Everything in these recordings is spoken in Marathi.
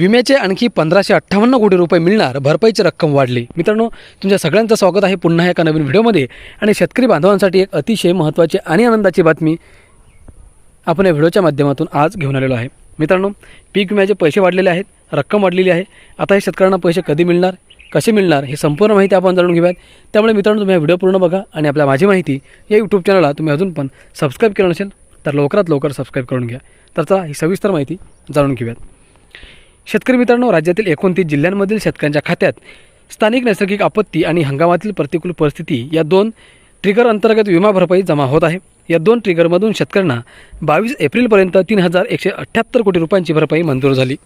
विम्याचे आणखी पंधराशे अठ्ठावन्न कोटी रुपये मिळणार भरपाईची रक्कम वाढली. मित्रांनो तुमच्या सगळ्यांचं स्वागत आहे पुन्हा एका नवीन व्हिडिओमध्ये. आणि शेतकरी बांधवांसाठी एक अतिशय महत्त्वाची आणि आनंदाची बातमी आपण या व्हिडिओच्या माध्यमातून आज घेऊन आलेलो आहे. मित्रांनो पीक विम्याचे पैसे वाढलेले आहेत रक्कम वाढलेली आहे. आता हे शेतकऱ्यांना पैसे कधी मिळणार कसे मिळणार हे संपूर्ण माहिती आपण जाणून घेऊयात. त्यामुळे मित्रांनो तुम्ही हा व्हिडिओ पूर्ण बघा आणि आपल्या माझी माहिती या यूट्यूब चॅनलला तुम्ही अजून पण सबस्क्राईब केलं नसेल तर लवकरात लवकर सबस्क्राईब करून घ्या. तर चला ही सविस्तर माहिती जाणून घेऊयात. शेतकरी मित्रांनो राज्यातील एकोणतीस जिल्ह्यांमधील शेतकऱ्यांच्या खात्यात स्थानिक नैसर्गिक आपत्ती आणि हंगामातील प्रतिकूल परिस्थिती या दोन ट्रिगर अंतर्गत विमा भरपाई जमा होत आहे. या दोन ट्रिगरमधून शेतकऱ्यांना बावीस एप्रिलपर्यंत तीन हजार एकशे अठ्ठ्याहत्तर कोटी रुपयांची भरपाई मंजूर झाली.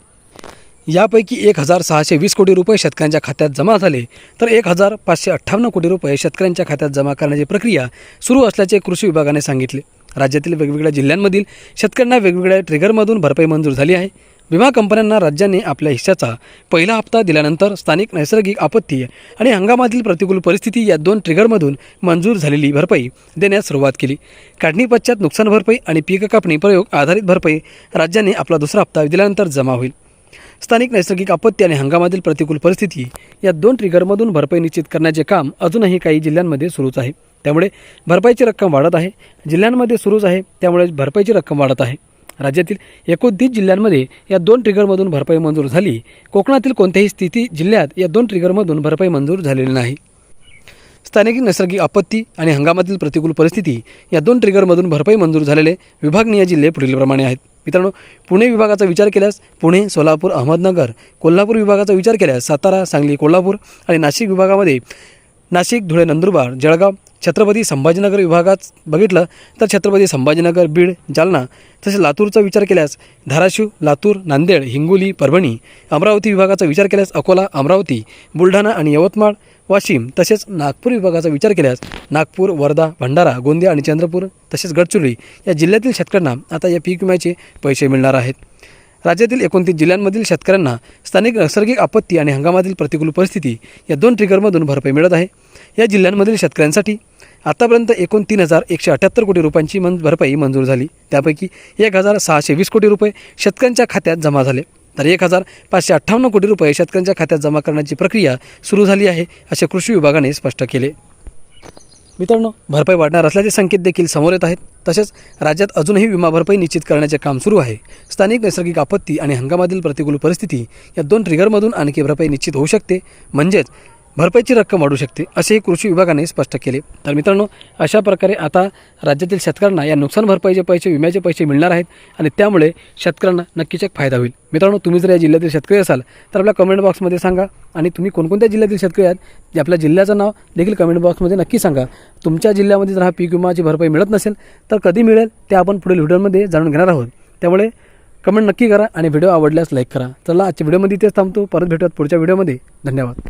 यापैकी एक हजार सहाशे वीस कोटी रुपये शेतकऱ्यांच्या खात्यात जमा झाले तर एक हजार पाचशे अठ्ठावन्न कोटी रुपये शेतकऱ्यांच्या खात्यात जमा करण्याची प्रक्रिया सुरू असल्याचे कृषी विभागाने सांगितले. राज्यातील वेगवेगळ्या जिल्ह्यांमधील शेतकऱ्यांना वेगवेगळ्या ट्रिगरमधून भरपाई मंजूर झाली आहे. विमा कंपन्यांना राज्याने आपल्या हिश्श्याचा पहिला हप्ता दिल्यानंतर स्थानिक नैसर्गिक आपत्ती आणि हंगामातील प्रतिकूल परिस्थिती या दोन ट्रिगरमधून मंजूर झालेली भरपाई देण्यास सुरुवात केली. काढणी पश्चात नुकसान भरपाई आणि पीक कापणी प्रयोग आधारित भरपाई राज्याने आपला दुसरा हप्ता दिल्यानंतर जमा होईल. स्थानिक नैसर्गिक आपत्ती आणि हंगामातील प्रतिकूल परिस्थिती या दोन ट्रिगरमधून भरपाई निश्चित करण्याचे काम अजूनही काही जिल्ह्यांमध्ये सुरूच आहे. त्यामुळे भरपाईची रक्कम वाढत आहे. जिल्ह्यांमध्ये सुरूच आहे त्यामुळे भरपाईची रक्कम वाढत आहे. राज्यातील एकोणतीस जिल्ह्यांमध्ये या दोन ट्रिगरमधून भरपाई मंजूर झाली. कोकणातील कोणत्याही स्थिती जिल्ह्यात या दोन ट्रिगरमधून भरपाई मंजूर झालेली नाही. स्थानिक नैसर्गिक आपत्ती आणि हंगामातील प्रतिकूल परिस्थिती या दोन ट्रिगरमधून भरपाई मंजूर झालेले विभागनीय जिल्हे पुढीलप्रमाणे आहेत. मित्रांनो पुणे विभागाचा विचार केल्यास पुणे सोलापूर अहमदनगर कोल्हापूर विभागाचा विचार केल्यास सातारा सांगली कोल्हापूर आणि नाशिक विभागामध्ये नाशिक धुळे नंदुरबार जळगाव छत्रपती संभाजीनगर विभागात बघितलं तर छत्रपती संभाजीनगर बीड जालना तसेच लातूरचा विचार केल्यास धाराशिव लातूर नांदेड हिंगोली परभणी अमरावती विभागाचा विचार केल्यास अकोला अमरावती बुलढाणा आणि यवतमाळ वाशिम तसेच नागपूर विभागाचा विचार केल्यास नागपूर वर्धा भंडारा गोंदिया आणि चंद्रपूर तसेच गडचिरोली या जिल्ह्यातील शेतकऱ्यांना आता या पीक विम्याचे पैसे मिळणार आहेत. राज्यातील एकोणतीस जिल्ह्यांमधील शेतकऱ्यांना स्थानिक नैसर्गिक आपत्ती आणि हंगामातील प्रतिकूल परिस्थिती या दोन ट्रिगरमधून भरपाई मिळत आहे. या जिल्ह्यांमधील शेतकऱ्यांसाठी आतापर्यंत एकूण तीन हजार एकशे अठ्ठ्याहत्तर कोटी रुपयांची मन भरपाई मंजूर झाली. त्यापैकी एक हजार सहाशे वीस कोटी रुपये शेतकऱ्यांच्या खात्यात जमा झाले. तर एक हजार पाचशे अठ्ठावन्न कोटी रुपये शेतकऱ्यांच्या खात्यात जमा करण्याची प्रक्रिया सुरू झाली आहे असे कृषी विभागाने स्पष्ट केले. मित्रांनो भरपाई वाढणार असल्याचे संकेत देखील समोर येत आहेत. तसेच राज्यात अजूनही विमा भरपाई निश्चित करण्याचे काम सुरू आहे. स्थानिक नैसर्गिक आपत्ती आणि हंगामातील प्रतिकूल परिस्थिती या दोन ट्रिगरमधून आणखी भरपाई निश्चित होऊ शकते. म्हणजेच भरपाईची रक्कम वाढू शकते असेही कृषी विभागाने स्पष्ट केले. तर मित्रांनो अशा प्रकारे आता राज्यातील शेतकऱ्यांना या नुकसान भरपाईचे पैसे विम्याचे पैसे मिळणार आहेत आणि त्यामुळे शेतकऱ्यांना नक्कीच एक फायदा होईल. मित्रांनो तुम्ही जर या जिल्ह्यातील शेतकरी असाल तर आपल्या कमेंट बॉक्समध्ये सांगा आणि तुम्ही कोणकोणत्या जिल्ह्यातील शेतकरी आहात जे आपल्या जिल्ह्याचं नाव देखील कमेंट बॉक्समध्ये नक्की सांगा. तुमच्या जिल्ह्यामध्ये जर हा पीक विमाची भरपाई मिळत नसेल तर कधी मिळेल ते आपण पुढील व्हिडिओमध्ये जाणून घेणार आहोत. त्यामुळे कमेंट नक्की करा आणि व्हिडिओ आवडल्यास लाईक करा. चला आजच्या व्हिडिओमध्ये तेच थांबतो. परत भेटूयात पुढच्या व्हिडिओमध्ये. धन्यवाद.